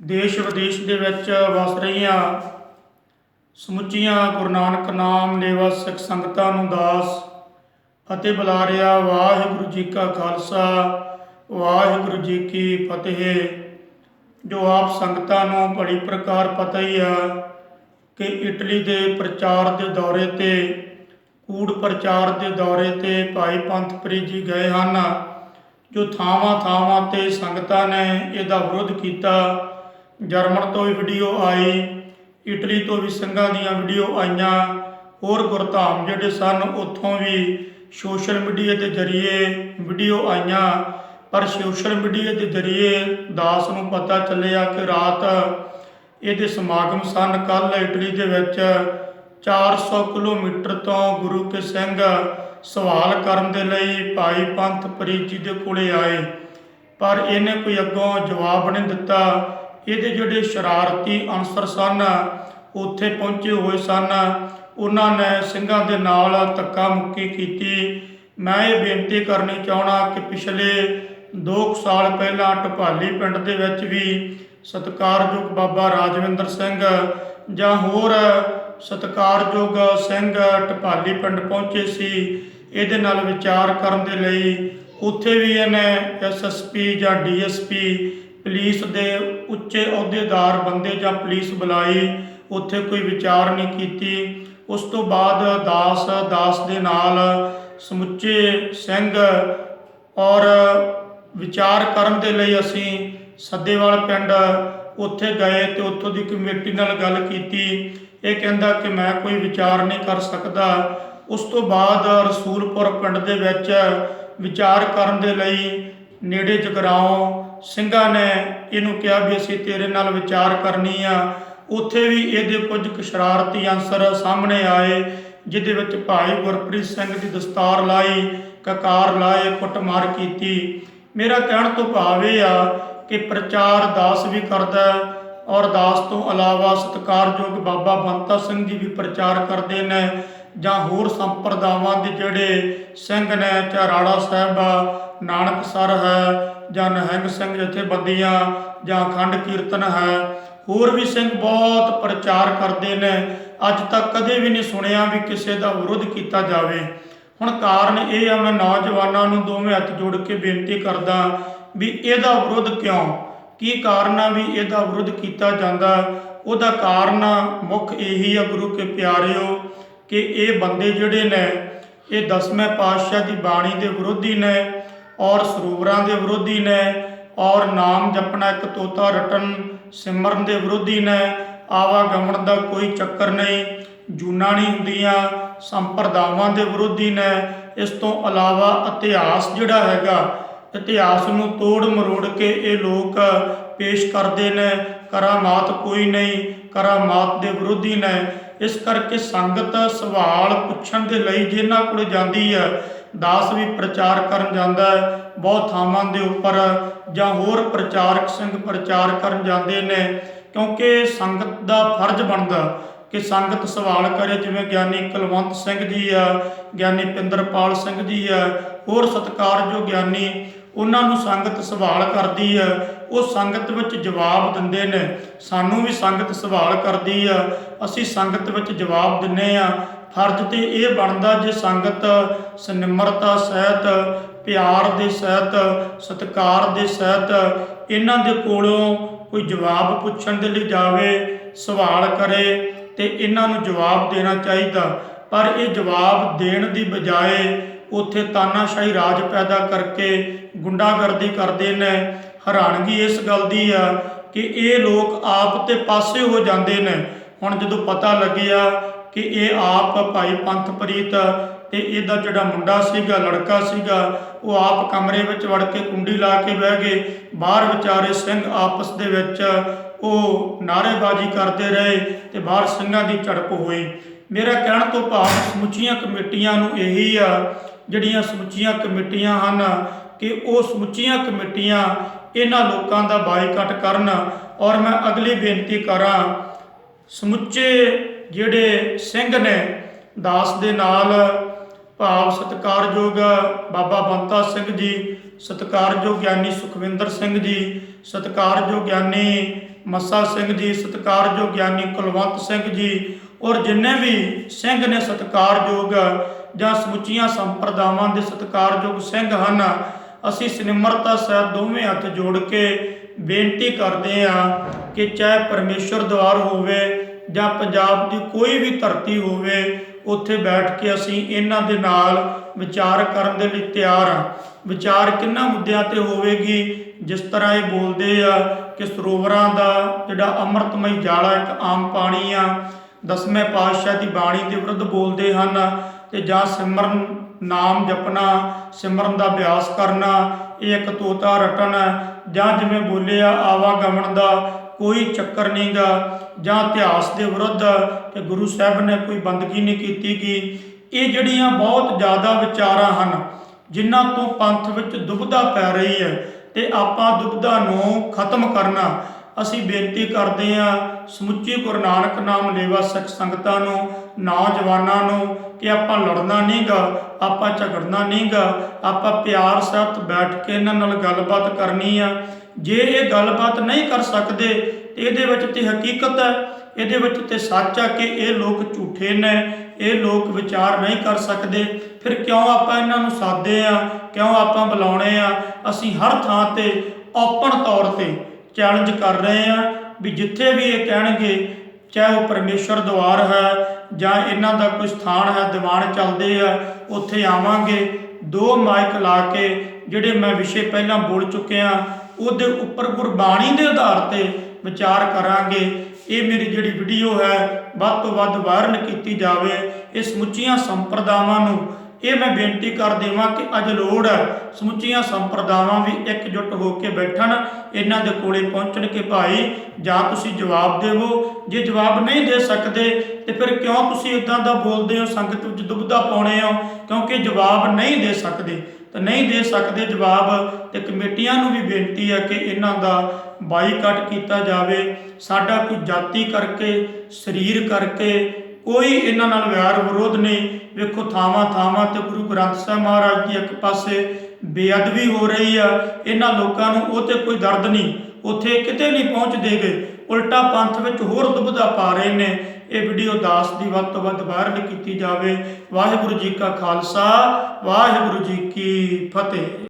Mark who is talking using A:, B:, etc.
A: ਦੇਸ਼ ਵਿਦੇਸ਼ ਦੇ ਵਿੱਚ ਵਸ ਰਹੀਆਂ ਸਮੁੱਚੀਆਂ ਗੁਰੂ ਨਾਨਕ ਨਾਮ ਲੇਵਾ ਸਿੱਖ ਸੰਗਤਾਂ ਨੂੰ ਦਾਸ ਫਤਿਹ ਬੁਲਾਰਿਆ ਵਾਹਿਗੁਰੂ ਜੀ ਕਾ ਖਾਲਸਾ, ਵਾਹਿਗੁਰੂ ਜੀ ਕੀ ਫਤਿਹ। ਜੋ ਆਪ ਸੰਗਤਾਂ ਨੂੰ ਬੜੀ ਪ੍ਰਕਾਰ ਪਤਾ ਹੀ ਆ ਕਿ ਇਟਲੀ ਦੇ ਪ੍ਰਚਾਰ ਦੇ ਦੌਰੇ ਤੇ, ਕੂੜ ਪ੍ਰਚਾਰ ਦੇ ਦੌਰੇ ਤੇ ਭਾਈ ਪੰਥਪ੍ਰੀਤ ਜੀ ਗਏ ਹਨ, ਜੋ ਥਾਵਾਂ ਥਾਵਾਂ ਤੇ ਸੰਗਤਾਂ ਨੇ ਇਹਦਾ ਵਿਰੋਧ ਕੀਤਾ। ਜਰਮਨ ਤੋਂ ਵੀ ਵੀਡੀਓ ਆਈ, ਇਟਲੀ ਤੋਂ ਵੀ ਸਿੰਘਾਂ ਦੀਆਂ ਵੀਡੀਓ ਆਈਆਂ, ਹੋਰ ਗੁਰਧਾਮ ਜਿਹੜੇ ਸਨ, ਉੱਥੋਂ ਵੀ ਸੋਸ਼ਲ ਮੀਡੀਆ ਦੇ ਜ਼ਰੀਏ ਵੀਡੀਓ ਆਈਆਂ, ਪਰ ਸੋਸ਼ਲ ਮੀਡੀਆ ਦੇ ਜ਼ਰੀਏ ਦਾਸ ਨੂੰ ਪਤਾ ਚੱਲਿਆ ਕਿ ਰਾਤ ਇਹਦੇ ਸਮਾਗਮ ਸਨ ਕੱਲ ਇਟਲੀ ਦੇ ਵਿੱਚ 400 ਕਿਲੋਮੀਟਰ ਤੋਂ ਗੁਰੂ ਕੇ ਸਿੰਘ ਸਵਾਲ ਕਰਨ ਦੇ ਲਈ ਭਾਈ ਪੰਥ ਪ੍ਰੀਤ ਜੀ ਦੇ ਕੋਲੇ ਆਏ, ਪਰ ਇਹਨੇ ਕੋਈ ਅੱਗੋਂ ਜਵਾਬ ਨਹੀਂ ਦਿੱਤਾ। ਇਹਦੇ ਜਿਹੜੇ ਸ਼ਰਾਰਤੀ ਅਨਸਰ ਸਨ, ਉੱਥੇ ਪਹੁੰਚੇ ਹੋਏ ਸਨ। ਉਹਨਾਂ ਨੇ ਸਿੰਘਾਂ ਦੇ ਨਾਲ ਧੱਕਾ ਮੁੱਕੀ ਕੀਤੀ। ਮੈਂ ਇਹ ਬੇਨਤੀ ਕਰਨੀ ਚਾਹਣਾ ਕਿ ਪਿਛਲੇ 2 ਸਾਲ ਪਹਿਲਾਂ ਟਪਾਲੀ ਪਿੰਡ ਦੇ ਵਿੱਚ ਵੀ ਸਤਿਕਾਰਯੋਗ ਬਾਬਾ ਰਾਜਵਿੰਦਰ ਸਿੰਘ ਜਾਂ ਹੋਰ ਸਤਿਕਾਰਯੋਗ ਸਿੰਘ ਟਪਾਲੀ ਪਿੰਡ ਪਹੁੰਚੇ ਸੀ, ਇਹਦੇ ਨਾਲ ਵਿਚਾਰ ਕਰਨ ਦੇ ਲਈ ਉੱਥੇ ਵੀ ਇਹਨੇ ਐਸਐਸਪੀ ਜਾਂ ਡੀਐਸਪੀ ਪੁਲਿਸ ਦੇ ਉੱਚੇ ਅਹੁਦੇਦਾਰ ਬੰਦੇ ਜਾਂ ਪੁਲਿਸ ਬੁਲਾਈ, ਉੱਥੇ ਕੋਈ ਵਿਚਾਰ ਨਹੀਂ ਕੀਤੀ। ਉਸ ਤੋਂ ਬਾਅਦ ਦਾਸ ਦਾਸ ਦੇ ਨਾਲ ਸਮੁੱਚੇ ਸਿੰਘ ਔਰ ਵਿਚਾਰ ਕਰਨ ਦੇ ਲਈ ਅਸੀਂ ਸੱਦੇਵਾਲ ਪਿੰਡ ਉੱਥੇ ਗਏ ਤੇ ਉੱਥੋਂ ਦੀ ਕਮੇਟੀ ਨਾਲ ਗੱਲ ਕੀਤੀ। ਇਹ ਕਹਿੰਦਾ ਕਿ ਮੈਂ ਕੋਈ ਵਿਚਾਰ ਨਹੀਂ ਕਰ ਸਕਦਾ। ਉਸ ਤੋਂ ਬਾਅਦ ਰਸੂਲਪੁਰ ਪਿੰਡ ਦੇ ਵਿੱਚ ਵਿਚਾਰ ਕਰਨ ਦੇ ਲਈ ਨੇੜੇ ਜਗਰਾਉਂ ਸਿੰਘਾਂ ਨੇ ਇਹਨੂੰ ਕਿਹਾ ਵੀ ਅਸੀਂ ਤੇਰੇ ਨਾਲ ਵਿਚਾਰ ਕਰਨੀ ਆ। ਉੱਥੇ ਵੀ ਇਹਦੇ ਕੁਝ ਕੁ ਸ਼ਰਾਰਤੀ ਅੰਸਰ ਸਾਹਮਣੇ ਆਏ, ਜਿਹਦੇ ਵਿੱਚ ਭਾਈ ਗੁਰਪ੍ਰੀਤ ਸਿੰਘ ਦੀ ਦਸਤਾਰ ਲਾਈ, ਕਕਾਰ ਲਾਏ, ਕੁੱਟਮਾਰ ਕੀਤੀ। ਮੇਰਾ ਕਹਿਣ ਤੋਂ ਭਾਵ ਇਹ ਆ ਕਿ ਪ੍ਰਚਾਰ ਦਾਸ ਵੀ ਕਰਦਾ ਔਰ ਦਾਸ ਤੋਂ ਇਲਾਵਾ ਸਤਿਕਾਰਯੋਗ ਬਾਬਾ ਬੰਤਾ ਸਿੰਘ ਜੀ ਵੀ ਪ੍ਰਚਾਰ ਕਰਦੇ ਨੇ। ਜਾਂ ਹੋਰ ਸੰਪਰਦਾਵਾਂ ਦੇ ਜਿਹੜੇ ਸਿੰਘ ਨੇ ਚਾਹੇ ਰਾੜਾ ਸਾਹਿਬ ਆ ਨਾਨਕਸਰ ਹੈ ਜਾਂ ਨਹਿੰਗ ਸਿੰਘ ਜਥੇਬੰਦੀਆਂ ਜਾਂ ਅਖੰਡ ਕੀਰਤਨ ਹੈ, ਹੋਰ ਵੀ ਸਿੰਘ ਬਹੁਤ ਪ੍ਰਚਾਰ ਕਰਦੇ ਨੇ। ਅੱਜ ਤੱਕ ਕਦੇ ਵੀ ਨਹੀਂ ਸੁਣਿਆ ਵੀ ਕਿਸੇ ਦਾ ਵਿਰੋਧ ਕੀਤਾ ਜਾਵੇ। ਹੁਣ ਕਾਰਨ ਇਹ ਆ, ਮੈਂ ਨੌਜਵਾਨਾਂ ਨੂੰ ਦੋਵੇਂ ਹੱਥ ਜੋੜ ਕੇ ਬੇਨਤੀ ਕਰਦਾ ਵੀ ਇਹਦਾ ਵਿਰੋਧ ਕਿਉਂ? ਕੀ ਕਾਰਨ ਆ ਵੀ ਇਹਦਾ ਵਿਰੋਧ ਕੀਤਾ ਜਾਂਦਾ? ਉਹਦਾ ਕਾਰਨ ਮੁੱਖ ਇਹੀ ਆ ਗੁਰੂ ਕੇ ਪਿਆਰਿਓ ਕਿ ਇਹ ਬੰਦੇ ਜਿਹੜੇ ਨੇ, ਇਹ ਦਸਵੇਂ ਪਾਤਸ਼ਾਹ ਦੀ ਬਾਣੀ ਦੇ ਵਿਰੋਧੀ ਨੇ ਔਰ ਸਰੂਵਰਾਂ ਦੇ ਵਿਰੋਧੀ ਨੇ ਔਰ ਨਾਮ ਜਪਣਾ ਇੱਕ ਤੋਤਾ ਰਟਨ ਸਿਮਰਨ ਦੇ ਵਿਰੋਧੀ ਨੇ, ਆਵਾਗਮਨ ਦਾ ਕੋਈ ਚੱਕਰ ਨਹੀਂ, ਜੂਨਾ ਨਹੀਂ ਹੁੰਦੀਆਂ, ਸੰਪਰਦਾਵਾਂ ਦੇ ਵਿਰੋਧੀ ਨੇ, ਇਸ ਤੋਂ ਇਲਾਵਾ ਇਤਿਹਾਸ ਜਿਹੜਾ ਹੈਗਾ, ਇਤਿਹਾਸ ਨੂੰ ਤੋੜ ਮਰੋੜ ਕੇ ਇਹ ਲੋਕ ਪੇਸ਼ ਕਰਦੇ ਨੇ, ਕਰਾਮਾਤ ਕੋਈ ਨਹੀਂ, ਕਰਾਮਾਤ ਦੇ ਵਿਰੋਧੀ ਨੇ ਇਸ ਕਰਕੇ ਸੰਗਤ ਸਵਾਲ ਪੁੱਛਣ ਦੇ ਲਈ ਜਿਹਨਾਂ ਕੋਲ ਜਾਂਦੀ ਹੈ, ਦਾਸ ਵੀ ਪ੍ਰਚਾਰ ਕਰਨ ਜਾਂਦਾ ਹੈ, ਬਹੁਤ ਥਾਵਾਂ ਦੇ ਉੱਪਰ ਜਾਂ ਹੋਰ ਪ੍ਰਚਾਰਕ ਸਿੰਘ ਪ੍ਰਚਾਰ ਕਰਨ ਜਾਂਦੇ ਨੇ, ਕਿਉਂਕਿ ਸੰਗਤ ਦਾ ਫਰਜ਼ ਬਣਦਾ ਕਿ ਸੰਗਤ ਸਵਾਲ ਕਰੇ, ਜਿਵੇਂ ਗਿਆਨੀ ਕੁਲਵੰਤ ਸਿੰਘ ਜੀ ਆ ਗਿਆਨੀ ਪਿੰਦਰਪਾਲ ਸਿੰਘ ਜੀ ਆ ਹੋਰ ਸਤਿਕਾਰਯੋਗ ਗਿਆਨੀ, ਉਹਨਾਂ ਨੂੰ ਸੰਗਤ ਸਵਾਲ ਕਰਦੀ ਹੈ ਉਹ ਸੰਗਤ ਵਿੱਚ ਜਵਾਬ ਦਿੰਦੇ ਨੇ। ਸਾਨੂੰ ਵੀ ਸੰਗਤ ਸਵਾਲ ਕਰਦੀ ਆ। ਅਸੀਂ ਸੰਗਤ ਵਿੱਚ ਜਵਾਬ ਦਿੰਨੇ ਆ। ਫਰਜ਼ ਤੇ ਇਹ ਬਣਦਾ ਜੇ ਸੰਗਤ ਸਨਿਮਰਤਾ ਸਹਿਤ, ਪਿਆਰ ਦੇ ਸਹਿਤ, ਸਤਿਕਾਰ ਦੇ ਸਹਿਤ ਇਹਨਾਂ ਦੇ ਕੋਲੋਂ ਕੋਈ ਜਵਾਬ ਪੁੱਛਣ ਦੇ ਲਈ ਜਾਵੇ, ਸਵਾਲ ਕਰੇ ਤੇ ਇਹਨਾਂ ਨੂੰ ਜਵਾਬ ਦੇਣਾ ਚਾਹੀਦਾ। ਪਰ ਇਹ ਜਵਾਬ ਦੇਣ ਦੀ ਬਜਾਏ ਉੱਥੇ ਤਾਨਾਸ਼ਾਹੀ ਰਾਜ ਪੈਦਾ ਕਰਕੇ ਗੁੰਡਾਗਰਦੀ ਕਰਦੇ ਨੇ। ਹੈਰਾਨਗੀ ਇਸ ਗੱਲ ਦੀ ਆ ਕਿ ਇਹ ਲੋਕ ਆਪ ਤੇ ਪਾਸੇ ਹੋ ਜਾਂਦੇ ਨੇ। ਹੁਣ ਜਦੋਂ ਪਤਾ ਲੱਗਿਆ ਕਿ ਇਹ ਆਪ ਭਾਈ ਪੰਥਪ੍ਰੀਤ ਤੇ ਇਹਦਾ ਜਿਹੜਾ ਮੁੰਡਾ ਸੀਗਾ, ਲੜਕਾ ਸੀਗਾ, ਉਹ ਆਪ ਕਮਰੇ ਵਿੱਚ ਵੜ ਕੇ ਕੁੰਡੀ ਲਾ ਕੇ ਬਹਿ ਗਏ। ਬਾਹਰ ਵਿਚਾਰੇ ਸਿੰਘ ਆਪਸ ਦੇ ਵਿੱਚ ਉਹ ਨਾਅਰੇਬਾਜ਼ੀ ਕਰਦੇ ਰਹੇ ਤੇ ਬਾਹਰ ਸਿੰਘਾਂ ਦੀ ਝੜਪ ਹੋਈ। ਮੇਰਾ ਕਹਿਣ ਤੋਂ ਭਾਵ ਸਮੁੱਚੀਆਂ ਕਮੇਟੀਆਂ ਨੂੰ ਇਹੀ ਆ, ਜਿਹੜੀਆਂ ਸਮੁੱਚੀਆਂ ਕਮੇਟੀਆਂ ਹਨ, ਕਿ ਉਹ ਸਮੁੱਚੀਆਂ ਕਮੇਟੀਆਂ ਇਹਨਾਂ ਲੋਕਾਂ ਦਾ ਬਾਈਕਾਟ ਕਰਨ ਔਰ ਮੈਂ ਅਗਲੀ ਬੇਨਤੀ ਕਰਾਂ, ਸਮੁੱਚੇ ਜਿਹੜੇ ਸਿੰਘ ਨੇ ਦਾਸ ਦੇ ਨਾਲ ਭਾਵ ਸਤਿਕਾਰਯੋਗ ਬਾਬਾ ਬੰਤਾ ਸਿੰਘ ਜੀ, ਸਤਿਕਾਰਯੋਗ ਗਿਆਨੀ ਸੁਖਵਿੰਦਰ ਸਿੰਘ ਜੀ, ਸਤਿਕਾਰਯੋਗ ਗਿਆਨੀ ਮੱਸਾ ਸਿੰਘ ਜੀ, ਸਤਿਕਾਰਯੋਗ ਗਿਆਨੀ ਕੁਲਵੰਤ ਸਿੰਘ ਜੀ ਔਰ ਜਿੰਨੇ ਵੀ ਸਿੰਘ ਨੇ ਸਤਿਕਾਰਯੋਗ ਜਾਂ ਸਮੁੱਚੀਆਂ ਸੰਪਰਦਾਵਾਂ ਦੇ ਸਤਿਕਾਰਯੋਗ ਸਿੰਘ ਹਨ ਅਸੀਂ ਸਿਨਮਰਤਾ ਸਾਹਿਬ ਦੋਵੇਂ ਹੱਥ ਜੋੜ ਕੇ ਬੇਨਤੀ ਕਰਦੇ ਹਾਂ ਕਿ ਚਾਹੇ ਪਰਮੇਸ਼ਰ ਦੁਆਰ ਹੋਵੇ ਜਾਂ ਪੰਜਾਬ ਦੀ ਕੋਈ ਵੀ ਧਰਤੀ ਹੋਵੇ, ਉੱਥੇ ਬੈਠ ਕੇ ਅਸੀਂ ਇਹਨਾਂ ਦੇ ਨਾਲ ਵਿਚਾਰ ਕਰਨ ਦੇ ਲਈ ਤਿਆਰ ਹਾਂ। ਵਿਚਾਰ ਕਿੰਨਾ ਮੁੱਦਿਆਂ ਤੇ ਹੋਵੇਗੀ? ਜਿਸ ਤਰ੍ਹਾਂ ਇਹ ਬੋਲਦੇ ਆ ਕਿ ਸਰੋਵਰਾਂ ਦਾ ਜਿਹੜਾ ਅੰਮ੍ਰਿਤਮਈ ਜਾਲਾ ਇੱਕ ਆਮ ਪਾਣੀ ਆ, ਦਸਵੇਂ ਪਾਤਸ਼ਾਹ ਦੀ ਬਾਣੀ ਦੇ ਵਿਰੁੱਧ ਬੋਲਦੇ ਹਨ ਤੇ ਜਾਂ ਸਿਮਰਨ ਨਾਮ ਜਪਣਾ, ਸਿਮਰਨ ਦਾ ਅਭਿਆਸ ਕਰਨਾ ਇਹ ਇੱਕ ਤੋਤਾ ਰਟਨ ਹੈ ਜਾਂ ਜਿਵੇਂ ਬੋਲਿਆ ਆਵਾਗਮਨ ਦਾ ਕੋਈ ਚੱਕਰ ਨਹੀਂਗਾ, ਜਾਂ ਇਤਿਹਾਸ ਦੇ ਵਿਰੁੱਧ ਕਿ ਗੁਰੂ ਸਾਹਿਬ ਨੇ ਕੋਈ ਬੰਦਗੀ ਨਹੀਂ ਕੀਤੀ ਗੀ। ਇਹ ਜਿਹੜੀਆਂ ਬਹੁਤ ਜ਼ਿਆਦਾ ਵਿਚਾਰਾਂ ਹਨ, ਜਿਨ੍ਹਾਂ ਤੋਂ ਪੰਥ ਵਿੱਚ ਦੁਬਧਾ ਪੈ ਰਹੀ ਹੈ, ਤੇ ਆਪਾਂ ਦੁਬਧਾ ਨੂੰ ਖਤਮ ਕਰਨਾ ਅਸੀਂ ਬੇਨਤੀ ਕਰਦੇ ਹਾਂ, ਸਮੁੱਚੀ ਗੁਰੂ ਨਾਨਕ ਨਾਮ ਲੇਵਾ ਸਿੱਖ ਸੰਗਤਾਂ ਨੂੰ, ਨੌਜਵਾਨਾਂ ਨੂੰ ਕਿ ਆਪਾਂ ਲੜਨਾ ਨਹੀਂਗਾ, ਆਪਾਂ ਝਗੜਨਾ ਨਹੀਂਗਾ, ਆਪਾਂ ਪਿਆਰ ਸਹਿਤ ਬੈਠ ਕੇ ਇਹਨਾਂ ਨਾਲ ਗੱਲਬਾਤ ਕਰਨੀ ਆ। ਜੇ ਇਹ ਗੱਲਬਾਤ ਨਹੀਂ ਕਰ ਸਕਦੇ, ਇਹਦੇ ਵਿੱਚ ਤੇ ਹਕੀਕਤ ਹੈ, ਇਹਦੇ ਵਿੱਚ ਤੇ ਸੱਚ ਆ ਕਿ ਇਹ ਲੋਕ ਝੂਠੇ ਨੇ, ਇਹ ਲੋਕ ਵਿਚਾਰ ਨਹੀਂ ਕਰ ਸਕਦੇ। ਫਿਰ ਕਿਉਂ ਆਪਾਂ ਇਹਨਾਂ ਨੂੰ ਸਾਦੇ ਆ, ਕਿਉਂ ਆਪਾਂ ਬੁਲਾਉਣੇ ਆ? ਅਸੀਂ ਹਰ ਥਾਂ ਤੇ ਓਪਨ ਤੌਰ ਤੇ ਚੈਲੰਜ ਕਰ ਰਹੇ ਆ ਵੀ ਜਿੱਥੇ ਵੀ ਇਹ ਕਹਿਣਗੇ, ਚਾਹੇ ਉਹ ਪਰਮੇਸ਼ਰ ਦੁਆਰ ਹੈ ਜਾਂ ਇਹਨਾਂ ਦਾ ਕੋਈ ਸਥਾਨ ਹੈ, ਦੀਵਾਨ ਚੱਲਦੇ ਆ, ਉੱਥੇ ਆਵਾਂਗੇ। ਦੋ ਮਾਈਕ ਲਾ ਕੇ ਜਿਹੜੇ ਮੈਂ ਵਿਸ਼ੇ ਪਹਿਲਾਂ ਬੋਲ ਚੁੱਕਿਆ, ਉਹਦੇ ਉੱਪਰ ਗੁਰਬਾਣੀ ਦੇ ਆਧਾਰ ਤੇ ਵਿਚਾਰ ਕਰਾਂਗੇ। ਇਹ ਮੇਰੀ ਜਿਹੜੀ ਵੀਡੀਓ ਹੈ, ਵੱਧ ਤੋਂ ਵੱਧ ਵਾਇਰਲ ਕੀਤੀ ਜਾਵੇ। ਇਹ ਸਮੁੱਚੀਆਂ ਸੰਪਰਦਾਵਾਂ ਨੂੰ ਇਹ ਮੈਂ ਬੇਨਤੀ ਕਰ ਦੇਵਾਂ ਕਿ ਅੱਜ ਲੋੜ ਹੈ, ਸਮੁੱਚੀਆਂ ਸੰਪਰਦਾਵਾਂ ਵੀ ਇਕਜੁੱਟ ਹੋ ਕੇ ਬੈਠਣ, ਇਹਨਾਂ ਦੇ ਕੋਲੇ ਪਹੁੰਚਣ ਕਿ ਭਾਈ, ਜਾਂ ਤੁਸੀਂ ਜਵਾਬ ਦੇਵੋ। ਜੇ ਜਵਾਬ ਨਹੀਂ ਦੇ ਸਕਦੇ, ਤੇ ਫਿਰ ਕਿਉਂ ਤੁਸੀਂ ਇਦਾਂ ਦਾ ਬੋਲਦੇ ਹੋ, ਸੰਗਤ ਵਿੱਚ ਦੁਬਦਾ ਪਾਉਣੇ ਹੋ? ਕਿਉਂਕਿ ਜਵਾਬ ਨਹੀਂ ਦੇ ਸਕਦੇ। ਤਾਂ ਨਹੀਂ ਦੇ ਸਕਦੇ ਜਵਾਬ, ਤੇ ਕਮੇਟੀਆਂ ਨੂੰ ਵੀ ਬੇਨਤੀ ਹੈ ਕਿ ਇਹਨਾਂ ਦਾ ਬਾਈਕਾਟ ਕੀਤਾ ਜਾਵੇ। ਸਾਡਾ ਕੋਈ ਜਾਤੀ ਕਰਕੇ, ਸਰੀਰ ਕਰਕੇ ਕੋਈ ਇਹਨਾਂ ਨਾਲ ਵਿਹਾਰ ਵਿਰੋਧ ਨਹੀਂ। ਵੇਖੋ ਥਾਵਾਂ ਥਾਵਾਂ ਤੇ ਗੁਰੂ ਗ੍ਰੰਥ ਸਾਹਿਬ ਮਹਾਰਾਜ ਦੀ ਇੱਕ ਪਾਸੇ ਬੇਅਦਬੀ ਹੋ ਰਹੀ ਆ, ਇਹਨਾਂ ਲੋਕਾਂ ਨੂੰ ਉਹ ਤੇ ਕੋਈ ਦਰਦ ਨਹੀਂ। ਉੱਥੇ ਕਿਤੇ ਨਹੀਂ ਪਹੁੰਚਦੇ ਗਏ। ਉਲਟਾ ਪੰਥ ਵਿੱਚ ਹੋਰ ਦੁਬਧਾ ਪਾ ਰਹੇ ਨੇ। ਇਹ ਵੀਡੀਓ ਦਾਸ ਦੀ ਵੱਧ ਤੋਂ ਵੱਧ ਵਾਇਰਲ ਕੀਤੀ ਜਾਵੇ। ਵਾਹਿਗੁਰੂ ਜੀ ਕਾ ਖਾਲਸਾ, ਵਾਹਿਗੁਰੂ ਜੀ ਕੀ ਫਤਿਹ।